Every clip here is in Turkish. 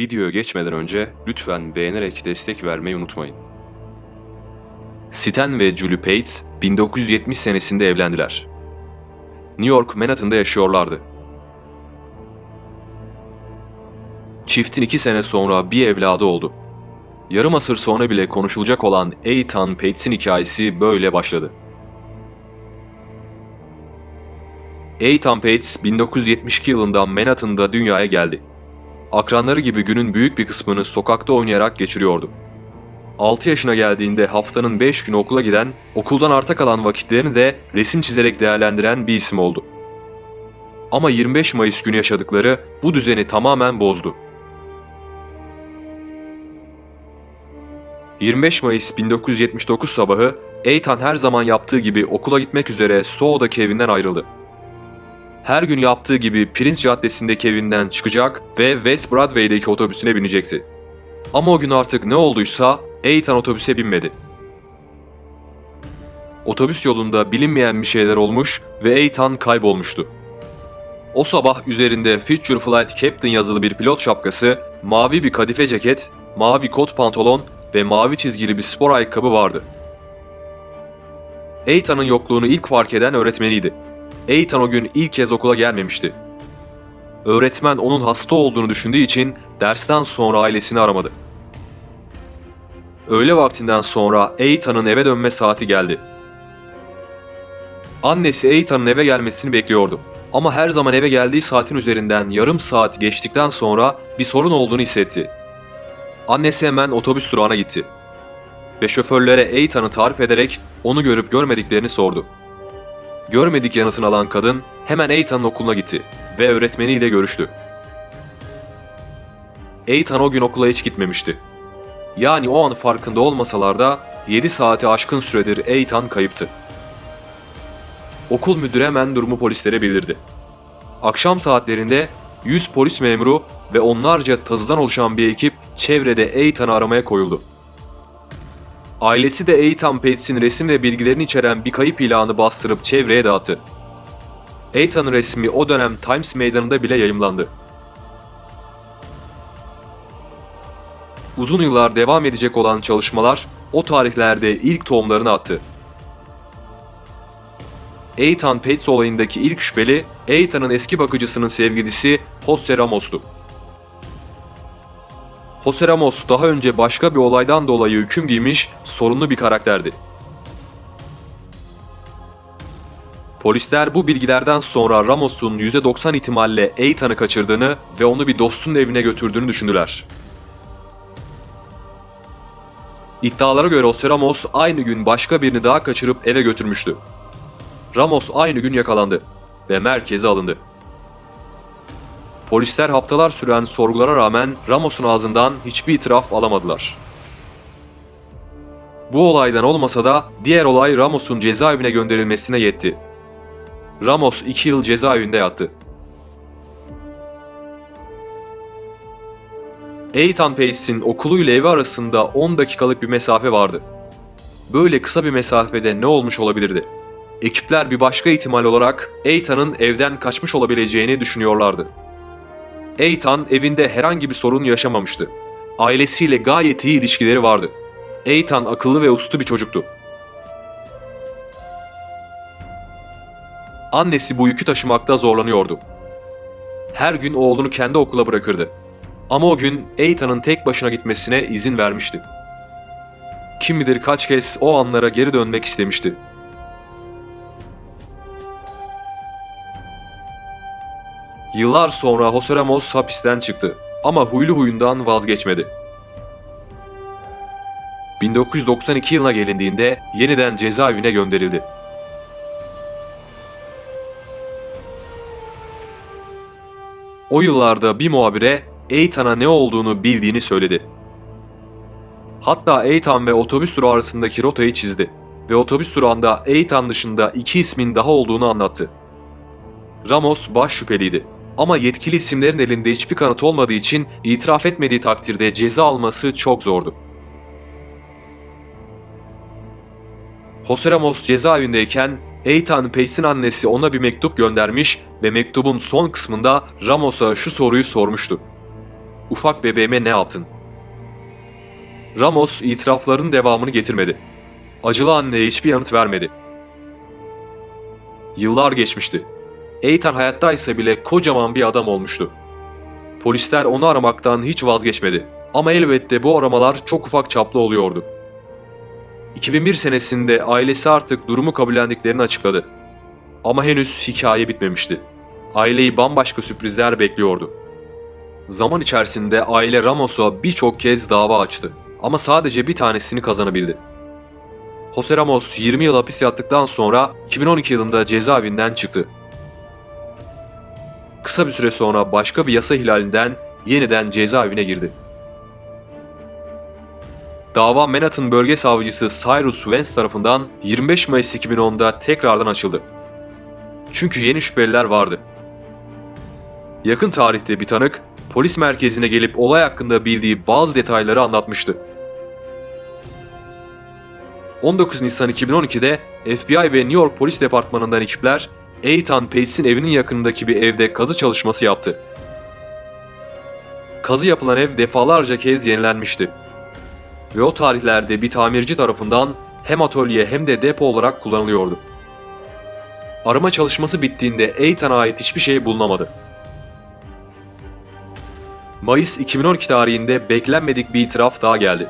Videoya geçmeden önce lütfen beğenerek destek vermeyi unutmayın. Stan ve Julie Pates 1970 senesinde evlendiler. New York Manhattan'da yaşıyorlardı. Çiftin iki sene sonra bir evladı oldu. Yarım asır sonra bile konuşulacak olan Ethan Pates'in hikayesi böyle başladı. Ethan Pates 1972 yılında Manhattan'da dünyaya geldi. Akranları gibi günün büyük bir kısmını sokakta oynayarak geçiriyordu. 6 yaşına geldiğinde haftanın 5 günü okula giden, okuldan arta kalan vakitlerini de resim çizerek değerlendiren bir isim oldu. Ama 25 Mayıs günü yaşadıkları bu düzeni tamamen bozdu. 25 Mayıs 1979 sabahı Ethan her zaman yaptığı gibi okula gitmek üzere Soho'daki evinden ayrıldı. Her gün yaptığı gibi Prince Caddesi'ndeki evinden çıkacak ve West Broadway'deki otobüsüne binecekti. Ama o gün artık ne olduysa Ethan otobüse binmedi. Otobüs yolunda bilinmeyen bir şeyler olmuş ve Ethan kaybolmuştu. O sabah üzerinde Future Flight Captain yazılı bir pilot şapkası, mavi bir kadife ceket, mavi kot pantolon ve mavi çizgili bir spor ayakkabı vardı. Ethan'ın yokluğunu ilk fark eden öğretmeniydi. Ethan o gün ilk kez okula gelmemişti. Öğretmen onun hasta olduğunu düşündüğü için dersten sonra ailesini aramadı. Öğle vaktinden sonra Ethan'ın eve dönme saati geldi. Annesi Ethan'ın eve gelmesini bekliyordu. Ama her zaman eve geldiği saatin üzerinden yarım saat geçtikten sonra bir sorun olduğunu hissetti. Annesi hemen otobüs durağına gitti. Ve şoförlere Ethan'ı tarif ederek onu görüp görmediklerini sordu. Görmedik yanıtını alan kadın hemen Ethan'ın okuluna gitti ve öğretmeniyle görüştü. Ethan o gün okula hiç gitmemişti. Yani o an farkında olmasalar da 7 saati aşkın süredir Ethan kayıptı. Okul müdürü hemen durumu polislere bildirdi. Akşam saatlerinde 100 polis memuru ve onlarca tazıdan oluşan bir ekip çevrede Ethan'ı aramaya koyuldu. Ailesi de Ethan Pates'in resim ve bilgilerini içeren bir kayıp ilanı bastırıp çevreye dağıttı. Ethan'ın resmi o dönem Times meydanında bile yayımlandı. Uzun yıllar devam edecek olan çalışmalar o tarihlerde ilk tohumlarını attı. Ethan Pates olayındaki ilk şüpheli Ethan'ın eski bakıcısının sevgilisi Jose Ramos'tu. Jose Ramos daha önce başka bir olaydan dolayı hüküm giymiş sorunlu bir karakterdi. Polisler bu bilgilerden sonra Ramos'un %90 ihtimalle Ethan'ı kaçırdığını ve onu bir dostunun evine götürdüğünü düşündüler. İddialara göre Jose Ramos aynı gün başka birini daha kaçırıp eve götürmüştü. Ramos aynı gün yakalandı ve merkeze alındı. Polisler haftalar süren sorgulara rağmen Ramos'un ağzından hiçbir itiraf alamadılar. Bu olaydan olmasa da diğer olay Ramos'un cezaevine gönderilmesine yetti. Ramos 2 yıl cezaevinde yattı. Ethan Pates'in okuluyla evi arasında 10 dakikalık bir mesafe vardı. Böyle kısa bir mesafede ne olmuş olabilirdi? Ekipler bir başka ihtimal olarak Ethan'ın evden kaçmış olabileceğini düşünüyorlardı. Ethan evinde herhangi bir sorun yaşamamıştı. Ailesiyle gayet iyi ilişkileri vardı. Ethan akıllı ve uslu bir çocuktu. Annesi bu yükü taşımakta zorlanıyordu. Her gün oğlunu kendi okula bırakırdı. Ama o gün Ethan'ın tek başına gitmesine izin vermişti. Kim bilir kaç kez o anlara geri dönmek istemişti. Yıllar sonra Jose Ramos hapisten çıktı ama huylu huyundan vazgeçmedi. 1992 yılına gelindiğinde yeniden cezaevine gönderildi. O yıllarda bir muhabire Ethan'a ne olduğunu bildiğini söyledi. Hatta Ethan ve otobüs durağı arasındaki rotayı çizdi ve otobüs durağında Ethan dışında iki ismin daha olduğunu anlattı. Ramos baş şüpheliydi ama yetkili isimlerin elinde hiçbir kanıt olmadığı için itiraf etmediği takdirde ceza alması çok zordu. Jose Ramos cezaevindeyken Ethan Pates'in annesi ona bir mektup göndermiş ve mektubun son kısmında Ramos'a şu soruyu sormuştu. ufak bebeğime ne yaptın? Ramos itirafların devamını getirmedi. Acılı anneye hiçbir yanıt vermedi. Yıllar geçmişti. Ethan hayattaysa bile kocaman bir adam olmuştu. Polisler onu aramaktan hiç vazgeçmedi. Ama elbette bu aramalar çok ufak çaplı oluyordu. 2001 senesinde ailesi artık durumu kabullendiklerini açıkladı. Ama henüz hikaye bitmemişti. Aileyi bambaşka sürprizler bekliyordu. Zaman içerisinde aile Ramos'a birçok kez dava açtı. Ama sadece bir tanesini kazanabildi. Jose Ramos 20 yıl hapis yattıktan sonra 2012 yılında cezaevinden çıktı. Kısa bir süre sonra başka bir yasa ihlalinden yeniden cezaevine girdi. Dava Manhattan Bölge Savcısı Cyrus Vance tarafından 25 Mayıs 2010'da tekrardan açıldı. Çünkü yeni şüpheliler vardı. Yakın tarihte bir tanık, polis merkezine gelip olay hakkında bildiği bazı detayları anlatmıştı. 19 Nisan 2012'de FBI ve New York Polis Departmanı'ndan ekipler Ethan Pates'in evinin yakınındaki bir evde kazı çalışması yaptı. Kazı yapılan ev defalarca kez yenilenmişti. Ve o tarihlerde bir tamirci tarafından hem atölye hem de depo olarak kullanılıyordu. Arama çalışması bittiğinde Ethan'a ait hiçbir şey bulunamadı. Mayıs 2012 tarihinde beklenmedik bir itiraf daha geldi.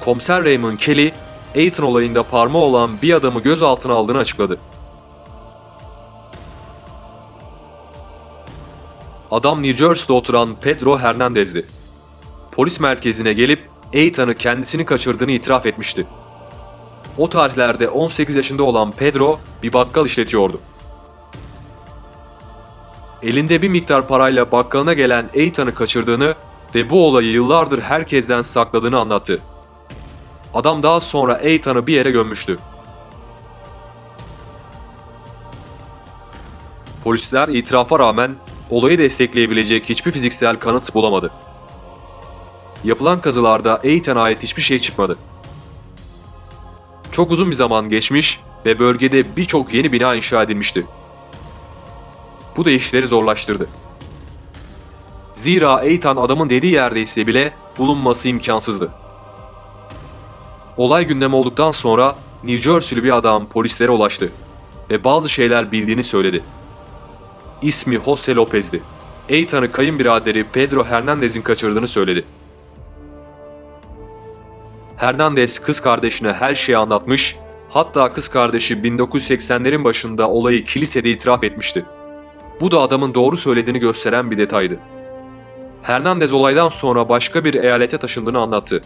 Komiser Raymond Kelly, Ethan olayında parmağı olan bir adamı gözaltına aldığını açıkladı. Adam New Jersey'de oturan Pedro Hernandez'di. Polis merkezine gelip Ethan'ı kendisini kaçırdığını itiraf etmişti. O tarihlerde 18 yaşında olan Pedro bir bakkal işletiyordu. Elinde bir miktar parayla bakkalına gelen Ethan'ı kaçırdığını ve bu olayı yıllardır herkesten sakladığını anlattı. Adam daha sonra Ethan'ı bir yere gömmüştü. Polisler itirafa rağmen olayı destekleyebilecek hiçbir fiziksel kanıt bulamadı. Yapılan kazılarda Ethan'a ait hiçbir şey çıkmadı. Çok uzun bir zaman geçmiş ve bölgede birçok yeni bina inşa edilmişti. Bu da işleri zorlaştırdı. Zira Ethan adamın dediği yerdeyse bile bulunması imkansızdı. Olay gündem olduktan sonra New Jersey'li bir adam polislere ulaştı ve bazı şeyler bildiğini söyledi. İsmi Jose Lopez'di. Ethan'ı kayınbiraderi Pedro Hernandez'in kaçırdığını söyledi. Hernandez kız kardeşine her şeyi anlatmış, hatta kız kardeşi 1980'lerin başında olayı kilisede itiraf etmişti. Bu da adamın doğru söylediğini gösteren bir detaydı. Hernandez olaydan sonra başka bir eyalete taşındığını anlattı.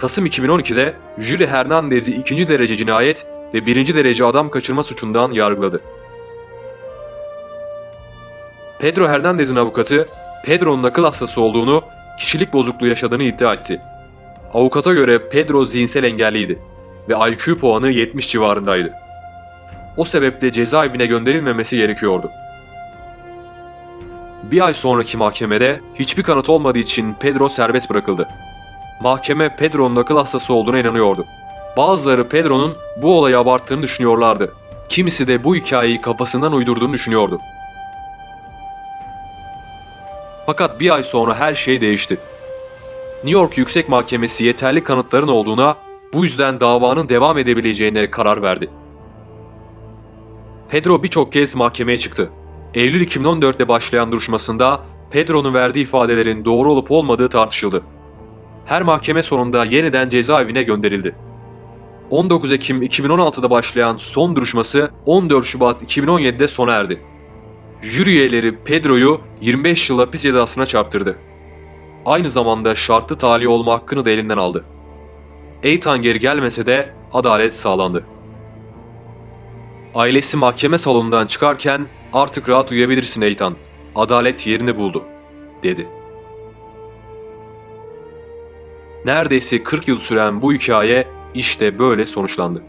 Kasım 2012'de jüri Hernandez'i ikinci derece cinayet ve birinci derece adam kaçırma suçundan yargıladı. Pedro Hernandez'in avukatı, Pedro'nun akıl hastası olduğunu, kişilik bozukluğu yaşadığını iddia etti. Avukata göre Pedro zihinsel engelliydi ve IQ puanı 70 civarındaydı. O sebeple cezaevine gönderilmemesi gerekiyordu. Bir ay sonraki mahkemede hiçbir kanıt olmadığı için Pedro serbest bırakıldı. Mahkeme Pedro'nun akıl hastası olduğuna inanıyordu. Bazıları Pedro'nun bu olayı abarttığını düşünüyorlardı. Kimisi de bu hikayeyi kafasından uydurduğunu düşünüyordu. Fakat bir ay sonra her şey değişti. New York Yüksek Mahkemesi yeterli kanıtların olduğuna, bu yüzden davanın devam edebileceğine karar verdi. Pedro birçok kez mahkemeye çıktı. Eylül 2014'te başlayan duruşmasında Pedro'nun verdiği ifadelerin doğru olup olmadığı tartışıldı. Her mahkeme sonunda yeniden cezaevine gönderildi. 19 Ekim 2016'da başlayan son duruşması 14 Şubat 2017'de sona erdi. Jüri üyeleri Pedro'yu 25 yıl hapis cezasına çarptırdı. Aynı zamanda şartlı tahliye olma hakkını da elinden aldı. Ethan geri gelmese de adalet sağlandı. Ailesi mahkeme salonundan çıkarken artık rahat uyuyabilirsin Ethan. Adalet yerini buldu, dedi. Neredeyse 40 yıl süren bu hikaye işte böyle sonuçlandı.